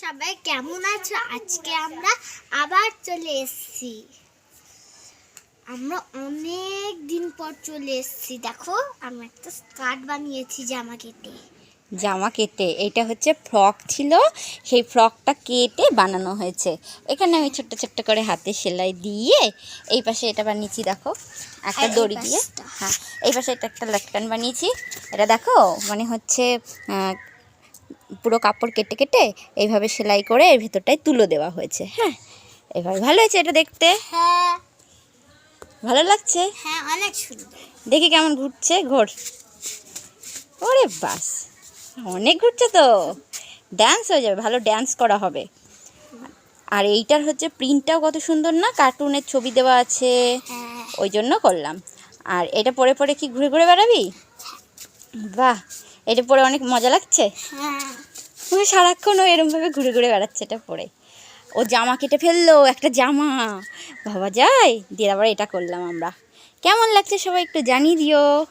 সবাই কেমন আছো? আজকে আমরা আবার চলে এসেছি। আমরা অনেক দিন পর চলে এসেছি। দেখো আমি একটা স্কার্ট বানিয়েছি জামা কেটে। জামা কেটে। এটা হচ্ছে ফ্রক ছিল। সেই ফ্রকটা কেটে বানানো হয়েছে। এখানে আমি ছোট্ট ছোট্ট করে হাতে সেলাই দিয়ে এই পাশে এটা বানিয়েছি দেখো। একটা দড়ি দিয়ে। হ্যাঁ এই পাশে এটা একটা লটকান বানিয়েছি। এটা দেখো মানে হচ্ছে পুরো কাপড় কেটে কেটে এইভাবে সেলাই করে এর ভেতরটায় তুলো দেওয়া হয়েছে। হ্যাঁ এবার ভালো হয়েছে এটা দেখতে? হ্যাঁ। ভালো লাগছে? হ্যাঁ অনেক সুন্দর। দেখি কেমন ঘুরছে ঘোর। ওরে বাস অনেক ঘুরছে তো। ড্যান্স হয়ে যাবে ভালো ড্যান্স করা হবে। আর এইটার হচ্ছে প্রিন্টটাও কত সুন্দর না? কার্টুনের ছবি দেওয়া আছে। হ্যাঁ। ওই জন্য করলাম। আর এটা পরে পরে কি ঘুরে ঘুরে বেড়াবি? বাহ এটা পরে অনেক মজা লাগছে? হ্যাঁ। ও সারাক্ষণ ও এরমভাবে ঘুরে ঘুরে বেড়াচ্ছে এটা পরে। ও জামা কেটে ফেলল, একটা জামা। বাবা যায়, দিয়ে আবার এটা করলাম আমরা। কেমন লাগছে সবাই একটু জানিয়ে দিও।